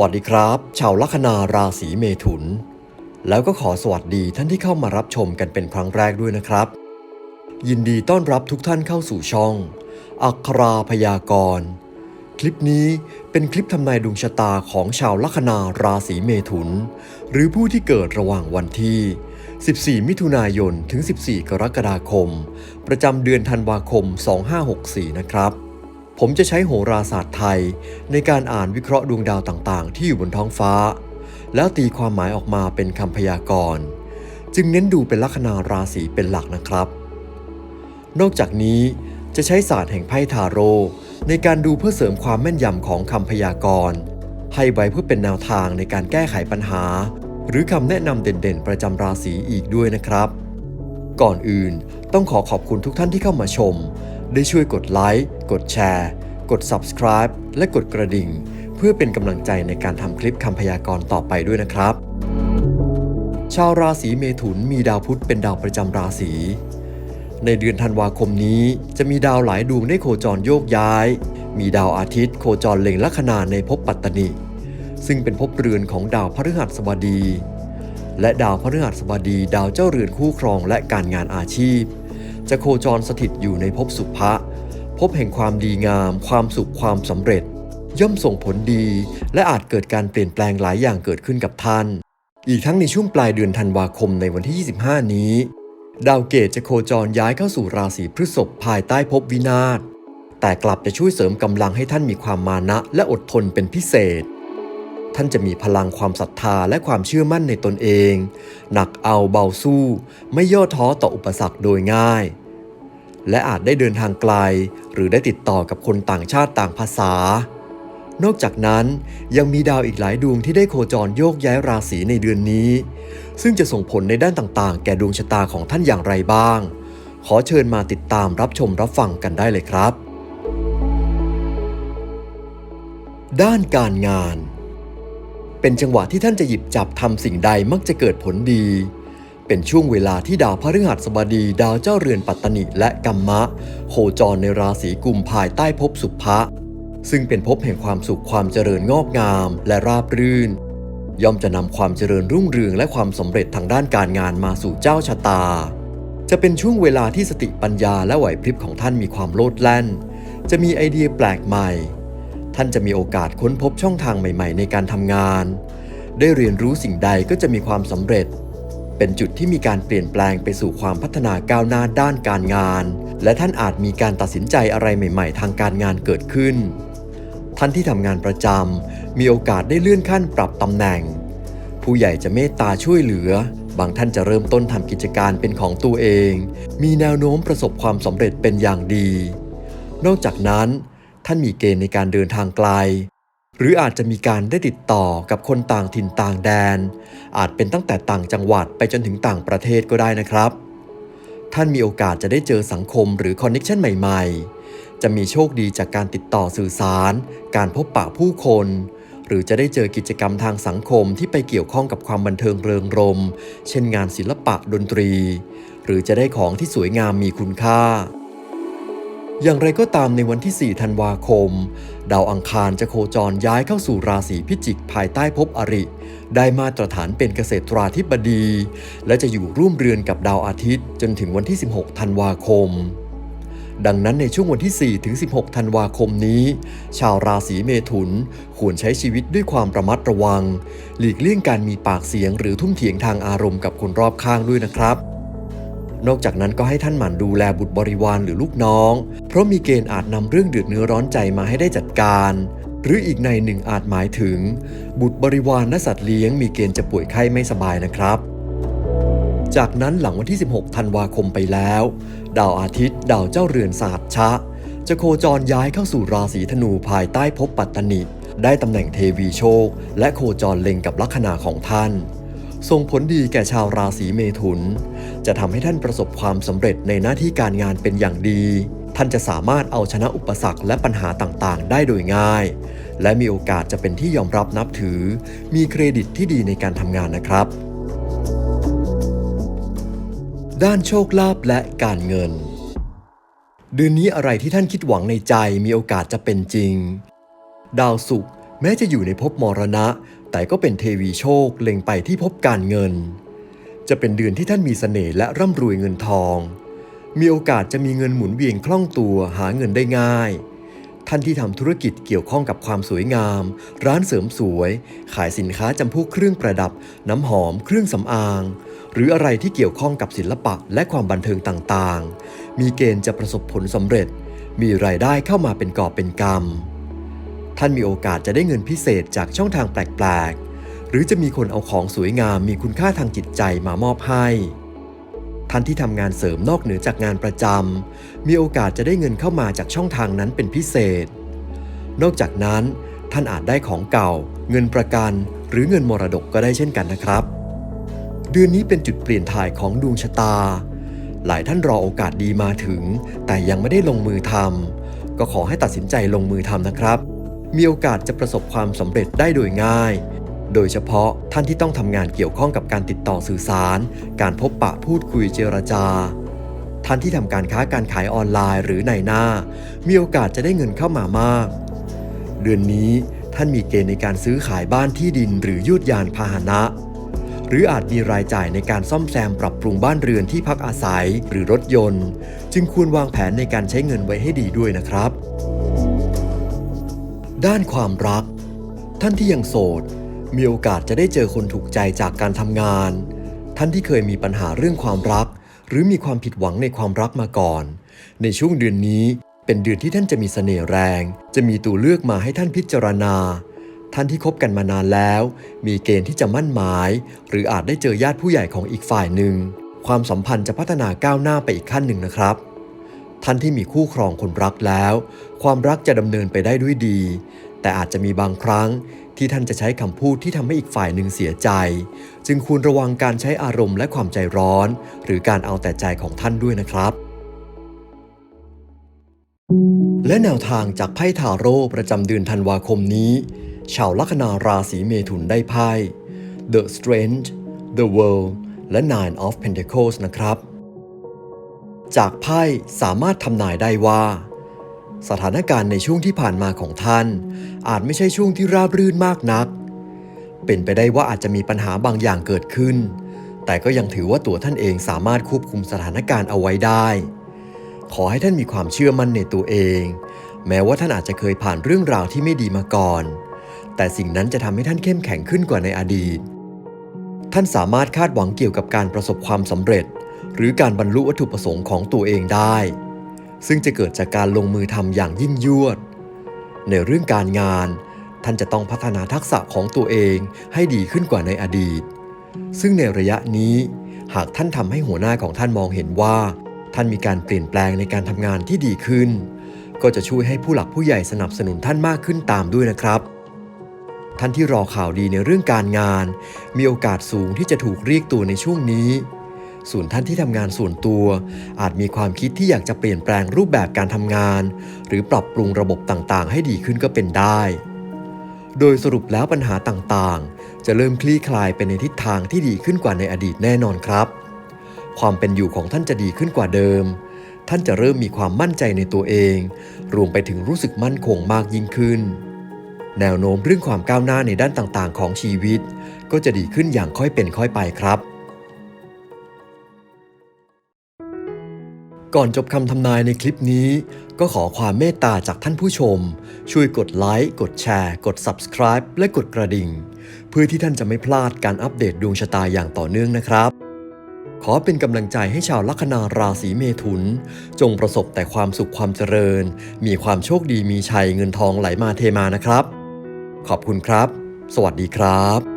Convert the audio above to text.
วัสดีครับ ชาวลัคนาราศีเมถุน แล้วก็ขอสวัสดีท่านที่เข้ามารับชมกันเป็นครั้งแรกด้วยนะครับ ยินดีต้อนรับทุกท่านเข้าสู่ช่อง อัคราพยากรณ์คลิปนี้เป็นคลิปทำนายดวงชะตาของชาวลัคนาราศีเมถุน หรือผู้ที่เกิดระหว่างวันที่ 14 มิถุนายนถึง 14 กรกฎาคม ประจำเดือนธันวาคม 2564 นะครับ ผมจะใช้โหราศาสตร์ไทย ในการอ่านวิเคราะห์ดวงดาวต่างๆ ที่อยู่บนท้องฟ้า แล้วตีความหมายออกมาเป็นคำพยากรณ์ จึงเน้นดูเป็นลัคนาราศีเป็นหลักนะครับ นอกจากนี้จะใช้ศาสตร์แห่งไพ่ทาโร่ในการดูเพื่อเสริมความแม่นยำของคำพยากรณ์ให้ไว้เพื่อเป็นแนวทางในการแก้ไขปัญหา หรือคำแนะนำเด่นๆ ประจำราศีอีกด้วยนะครับ ก่อนอื่นต้องขอขอบคุณทุกท่านที่เข้ามาชม ได้ช่วยกดไลค์กดแชร์ กด Subscribe และกดกระดิ่ง เพื่อเป็นกำลังใจในการทำคลิปคำพยากรณ์ต่อไปด้วยนะครับ ชาวราศีเมถุนมีดาวพุธเป็นดาวประจำราศีในเดือนธันวาคมนี้จะมีดาวหลายดวงได้โคจรโยกย้าย มีดาวอาทิตย์โคจรเล็งลัคนาในภพปัตตนิ ซึ่งเป็นภพเรือนของดาวพฤหัสบดี และดาวพฤหัสบดี ดาวเจ้าเรือนคู่ครองและการงานอาชีพ จะโคจรสถิตอยู่ในภพสุภะภพแห่งความดีงาม ความสุขความสำเร็จ ย่อมส่งผลดี และอาจเกิดการเปลี่ยนแปลงหลายอย่างเกิดขึ้นกับท่าน อีกทั้งในช่วงปลายเดือนธันวาคมในวันที่ 25 นี้ ดาวเกตจะโคจรย้ายเข้าสู่ราศีพฤษภภายใต้ภพวินาศแต่กลับจะช่วยเสริมกำลังให้ท่านมีความมานะและอดทนเป็นพิเศษ ท่านจะมีพลังความศรัทธาและความเชื่อมั่นในตนเอง หนักเอาเบาสู้ ไม่ย่อท้อต่ออุปสรรคโดยง่าย และอาจได้เดินทางไกล หรือได้ติดต่อกับคนต่างชาติต่างภาษา นอกจากนั้นยังมีดาวอีกหลายดวงที่ได้โคจรโยกย้ายราศีในเดือนนี้ ซึ่งจะส่งผลในด้านต่างๆ แก่ดวงชะตาของท่านอย่างไรบ้าง ขอเชิญมาติดตามรับชมรับฟังกันได้เลยครับด้านการงาน เป็นจังหวะที่ท่านจะหยิบจับทำสิ่งใดมักจะเกิดผลดี เป็นช่วงเวลาที่ดาวพฤหัสบดี ดาวเจ้าเรือนปัตตนิและกัมมะ โคจรในราศีกุมภายใต้ภพสุภะซึ่งเป็นภพแห่งความสุขความเจริญงอกงามและราบรื่น ย่อมจะนำความเจริญรุ่งเรืองและความสำเร็จทางด้านการงานมาสู่เจ้าชะตา จะเป็นช่วงเวลาที่สติปัญญาและไหวพริบของท่านมีความโลดแล่น จะมีไอเดียแปลกใหม่ ท่านจะมีโอกาสค้นพบช่องทางใหม่ๆ ในการทำงาน ได้เรียนรู้สิ่งใดก็จะมีความสำเร็จ เป็นจุดที่มีการเปลี่ยนแปลงไปสู่ความพัฒนาก้าวหน้าด้านการงาน และท่านอาจมีการตัดสินใจอะไรใหม่ ๆ ทางการงานเกิดขึ้น ท่านที่ทำงานประจำมีโอกาสได้เลื่อนขั้นปรับตำแหน่ง ผู้ใหญ่จะเมตตาช่วยเหลือบางท่านจะเริ่มต้นทำกิจการเป็นของตัวเอง มีแนวโน้มประสบความสำเร็จเป็นอย่างดี นอกจากนั้น ท่านมีเกณฑ์ในการเดินทางไกล หรืออาจจะมีการได้ติดต่อกับคนต่างถิ่นต่างแดน อาจเป็นตั้งแต่ต่างจังหวัดไปจนถึงต่างประเทศก็ได้นะครับ ท่านมีโอกาสจะได้เจอสังคมหรือคอนเน็ชันใหม่ ๆ จะมีโชคดีจากการติดต่อสื่อสาร การพบปะผู้คน หรือจะได้เจอกิจกรรมทางสังคมที่ไปเกี่ยวข้องกับความบันเทิงเริงรม เช่นงานศิลปะดนตรี หรือจะได้ของที่สวยงามมีคุณค่า อย่างไรก็ตามในวันที่ 4 ธันวาคม ดาวอังคารจะโคจรย้ายเข้าสู่ราศีพิจิกภายใต้ภพอริ ได้มาตรฐานเป็นเกษตราธิบดี และจะอยู่ร่วมเรือนกับดาวอาทิตย์ จนถึงวันที่ 16 ธันวาคม ดังนั้นในช่วงวันที่ 4 ถึง 16 ธันวาคมนี้ ชาวราศีเมถุนควรใช้ชีวิตด้วยความระมัดระวัง หลีกเลี่ยงการมีปากเสียงหรือทุ่มเถียงทางอารมณ์กับคนรอบข้างด้วยนะครับ นอกจากนั้นก็ให้ท่านหมั่นดูแลบุตรบริวารหรือลูกน้อง เพราะมีเกณฑ์อาจนำเรื่องเดือดเนื้อร้อนใจมาให้ได้จัดการ หรืออีกในหนึ่งอาจหมายถึง บุตรบริวารและสัตว์เลี้ยงมีเกณฑ์จะป่วยไข้ไม่สบายนะครับจากนั้นหลังวันที่ 16 ธันวาคมไปแล้ว ดาวอาทิตย์ ดาวเจ้าเรือนศาสตร์ชะ จะโคจรย้ายเข้าสู่ราศีธนูภายใต้ภพปัตตนิ ได้ตำแหน่งเทวีโชค และโคจรเล็งกับลัคนาของท่าน ส่งผลดีแก่ชาวราศีเมถุน จะทำให้ท่านประสบความสำเร็จในหน้าที่การงานเป็นอย่างดี ท่านจะสามารถเอาชนะอุปสรรคและปัญหาต่างๆ ได้โดยง่าย และมีโอกาสจะเป็นที่ยอมรับนับถือ มีเครดิตที่ดีในการทำงานนะครับ ด้านโชคลาภและการเงิน เดือนนี้อะไรที่ท่านคิดหวังในใจมีโอกาสจะเป็นจริง ดาวศุกร์แม้จะอยู่ในภพมรณะ แต่ก็เป็นเทวีโชคเล็งไปที่ภพการเงิน จะเป็นเดือนที่ท่านมีเสน่ห์และร่ำรวยเงินทอง มีโอกาสจะมีเงินหมุนเวียนคล่องตัวหาเงินได้ง่าย ท่านที่ทำธุรกิจเกี่ยวข้องกับความสวยงาม ร้านเสริมสวย ขายสินค้าจำพวกเครื่องประดับ น้ำหอม เครื่องสำอาง หรืออะไรที่เกี่ยวข้องกับศิลปะและความบันเทิงต่างๆ มีเกณฑ์จะประสบผลสำเร็จ มีรายได้เข้ามาเป็นกอบเป็นกำท่านมีโอกาสจะได้เงินพิเศษจากช่องทางแปลกๆ รือจะมีคนเอาของสวยงามมีคุณค่าทางจิตใจมามอบให้ ท่านที่ทำงานเสริมนอกเหนือจากงานประจำมีโอกาสจะได้เงินเข้ามาจากช่องทางนั้นเป็นพิเศษ นอกจากนั้น ท่านอาจได้ของเก่า เงินประกัน หรือเงินมรดกก็ได้เช่นกันนะครับ เดือนนี้เป็นจุดเปลี่ยนถ่ายของดวงชะตา หลายท่านรอโอกาสดีมาถึง แต่ยังไม่ได้ลงมือทำก็ขอให้ตัดสินใจลงมือทำนะครับมีโอกาสจะประสบความสำเร็จได้โดยง่าย โดยเฉพาะท่านที่ต้องทำงานเกี่ยวข้องกับการติดต่อสื่อสาร การพบปะพูดคุยเจรจา ท่านที่ทำการค้าการขายออนไลน์หรือในหน้า มีโอกาสจะได้เงินเข้ามามาก เดือนนี้ท่านมีเกณฑ์ในการซื้อขายบ้านที่ดินหรือยุดยานพาหนะ หรืออาจมีรายจ่ายในการซ่อมแซมปรับปรุงบ้านเรือนที่พักอาศัยหรือรถยนต์ จึงควรวางแผนในการใช้เงินไว้ให้ดีด้วยนะครับ ด้านความรัก ท่านที่ยังโสด มีโอกาสจะได้เจอคนถูกใจจากการทำงาน ท่านที่เคยมีปัญหาเรื่องความรัก หรือมีความผิดหวังในความรักมาก่อน ในช่วงเดือนนี้เป็นเดือนที่ท่านจะมีเสน่ห์แรง จะมีตัวเลือกมาให้ท่านพิจารณา ท่านที่คบกันมานานแล้ว มีเกณฑ์ที่จะมั่นหมาย หรืออาจได้เจอญาติผู้ใหญ่ของอีกฝ่ายหนึ่ง ความสัมพันธ์จะพัฒนาก้าวหน้าไปอีกขั้นหนึ่งนะครับ ท่านที่มีคู่ครองคนรักแล้ว ความรักจะดำเนินไปได้ด้วยดี แต่อาจจะมีบางครั้งที่ท่านจะใช้คำพูดที่ทำให้อีกฝ่ายหนึ่งเสียใจ จึงควรระวังการใช้อารมณ์และความใจร้อน หรือการเอาแต่ใจของท่านด้วยนะครับ และแนวทางจากไพ่ทาโร่ประจำเดือนธันวาคมนี้ ชาวลัคนาราศีเมถุนได้ไพ่ The Strength The World และ Nine of Pentacles นะครับ จากไพ่สามารถทำนายได้ว่า สถานการณ์ในช่วงที่ผ่านมาของท่าน อาจไม่ใช่ช่วงที่ราบรื่นมากนัก เป็นไปได้ว่าอาจจะมีปัญหาบางอย่างเกิดขึ้น แต่ก็ยังถือว่าตัวท่านเองสามารถควบคุมสถานการณ์เอาไว้ได้ ขอให้ท่านมีความเชื่อมั่นในตัวเอง แม้ว่าท่านอาจจะเคยผ่านเรื่องราวที่ไม่ดีมาก่อน แต่สิ่งนั้นจะทำให้ท่านเข้มแข็งขึ้นกว่าในอดีต ท่านสามารถคาดหวังเกี่ยวกับการประสบความสำเร็จ หรือการบรรลุวัตถุประสงค์ของตัวเองได้ ซึ่งจะเกิดจากการลงมือทำอย่างยิ่งยวด ในเรื่องการงาน ท่านจะต้องพัฒนาทักษะของตัวเองให้ดีขึ้นกว่าในอดีต ซึ่งในระยะนี้ หากท่านทำให้หัวหน้าของท่านมองเห็นว่า ท่านมีการเปลี่ยนแปลงในการทำงานที่ดีขึ้น ก็จะช่วยให้ผู้หลักผู้ใหญ่สนับสนุนท่านมากขึ้นตามด้วยนะครับท่านที่รอข่าวดีในเรื่องการงาน มีโอกาสสูงที่จะถูกเรียกตัวในช่วงนี้ ส่วนท่านที่ทำงานส่วนตัว อาจมีความคิดที่อยากจะเปลี่ยนแปลงรูปแบบการทำงาน หรือปรับปรุงระบบต่างๆ ให้ดีขึ้นก็เป็นได้ โดยสรุปแล้วปัญหาต่างๆ จะเริ่มคลี่คลายไปในทิศทางที่ดีขึ้นกว่าในอดีตแน่นอนครับ ความเป็นอยู่ของท่านจะดีขึ้นกว่าเดิม ท่านจะเริ่มมีความมั่นใจในตัวเอง รวมไปถึงรู้สึกมั่นคงมากยิ่งขึ้นแนวโน้มเรื่องความก้าวหน้าในด้านต่างๆ ของชีวิต ก็จะดีขึ้นอย่างค่อยเป็นค่อยไปครับ ก่อนจบคำทำนายในคลิปนี้ ก็ขอความเมตตาจากท่านผู้ชม ช่วยกดไลค์กดแชร์ กด Subscribe และกดกระดิ่ง เพื่อที่ท่านจะไม่พลาดการอัปเดตดวงชะตาอย่างต่อเนื่องนะครับ ขอเป็นกำลังใจให้ชาวลัคนาราศีเมถุน จงประสบแต่ความสุขความเจริญ มีความโชคดีมีชัยเงินทองไหลมาเทมานะครับ ขอบคุณครับ สวัสดีครับ